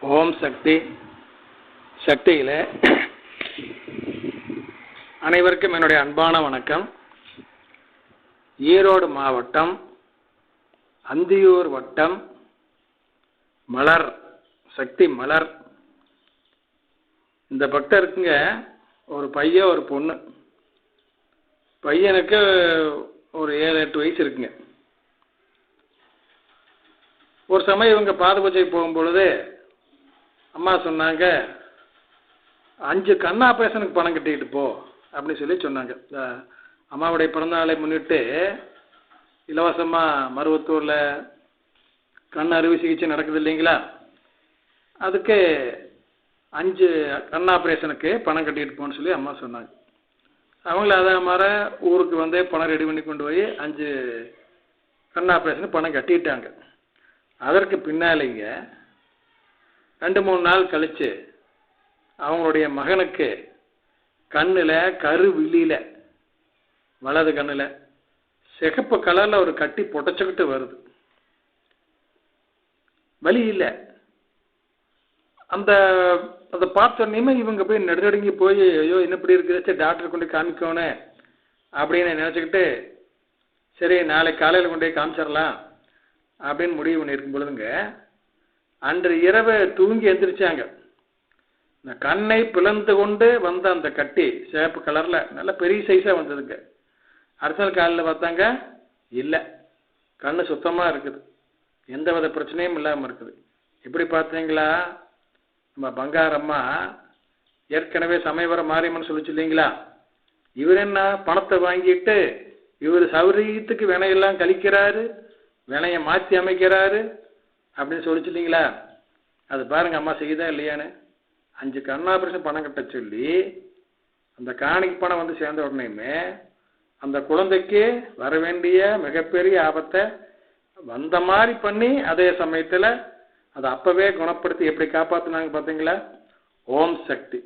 ஓம் சக்தி. சக்தியில் அனைவருக்கும் என்னுடைய அன்பான வணக்கம். ஈரோடு மாவட்டம் அந்தியூர் வட்டம் மலர் சக்தி மலர். இந்த பக்தருக்குங்க ஒரு பையன் ஒரு பொண்ணு. பையனுக்கு ஒரு ஏழு எட்டு வயசு இருக்குங்க. ஒரு சமயம் இவங்க பாத பூஜைக்கு போகும்பொழுது அம்மா சொன்னாங்க அஞ்சு கண் ஆப்ரேஷனுக்கு பணம் கட்டிக்கிட்டு போ அப்படின்னு சொல்லி சொன்னாங்க. அம்மாவுடைய பிறந்தநாளை முன்னிட்டு இலவசமாக மருவத்தூரில் கண் அறுவை சிகிச்சை நடக்குது இல்லைங்களா? அதுக்கு அஞ்சு கண் ஆப்ரேஷனுக்கு பணம் கட்டிட்டு போன்னு சொல்லி அம்மா சொன்னாங்க. அவங்கள அதே மாதிரி ஊருக்கு வந்து பணம் ரெடி பண்ணி கொண்டு போய் அஞ்சு கண் ஆப்ரேஷனுக்கு பணம் கட்டிட்டாங்க. அதற்கு பின்னாலேங்க ரெண்டு மூணு நாள் கழிச்சு அவங்களுடைய மகனுக்கு கண்ணில் கருவிழியில் வலது கண்ணில் சிகப்பு கலரில் ஒரு கட்டி புடச்சிக்கிட்டு வருது. வலி இல்லை. அந்த அதை பார்த்தோன்னே இவங்க போய் நடுநடுங்கி போய் ஐயோ என்ன இப்படி இருக்குது சரி டாக்டர் கொண்டு காமிக்கணும் அப்படின்னு நினச்சிக்கிட்டு சரி நாளைக்கு காலையில் கொண்டு போய் காமிச்சிடலாம் அப்படின்னு முடிவு பண்ணியிருக்கும் பொழுதுங்க அன்று இரவு தூங்கி எந்திரிச்சாங்க. இந்த கண்ணை பிளந்து கொண்டு வந்த அந்த கட்டி சிவப்பு கலரில் நல்ல பெரிய சைஸாக வந்ததுங்க. அரசல் காலில் பார்த்தாங்க இல்லை. கண்ணு சுத்தமாக இருக்குது. எந்த வித பிரச்சனையும் இல்லாமல் இருக்குது. இப்படி பார்த்தீங்களா? நம்ம பங்காரம்மா ஏற்கனவே சமயவர மாரியம்மன் சொல்லிச்சு இல்லைங்களா இவர் என்ன பணத்தை வாங்கிட்டு இவர் சௌரியத்துக்கு வினையெல்லாம் கழிக்கிறாரு வினையை மாற்றி அமைக்கிறாரு அப்படின்னு சொல்லிச்சு இல்லைங்களா அது பாருங்க அம்மா செய்யுதா இல்லையான்னு. அஞ்சு கண்ணாபரேஷன் பணம் கட்ட சொல்லி அந்த காணிக்கு பணம் வந்து சேர்ந்த உடனேயுமே அந்த குழந்தைக்கு வர வேண்டிய மிகப்பெரிய ஆபத்தை வந்த மாதிரி பண்ணி அதே சமயத்தில் அதை அப்பவே குணப்படுத்தி எப்படி காப்பாற்றினாங்க பார்த்தீங்களா ஓம் சக்தி.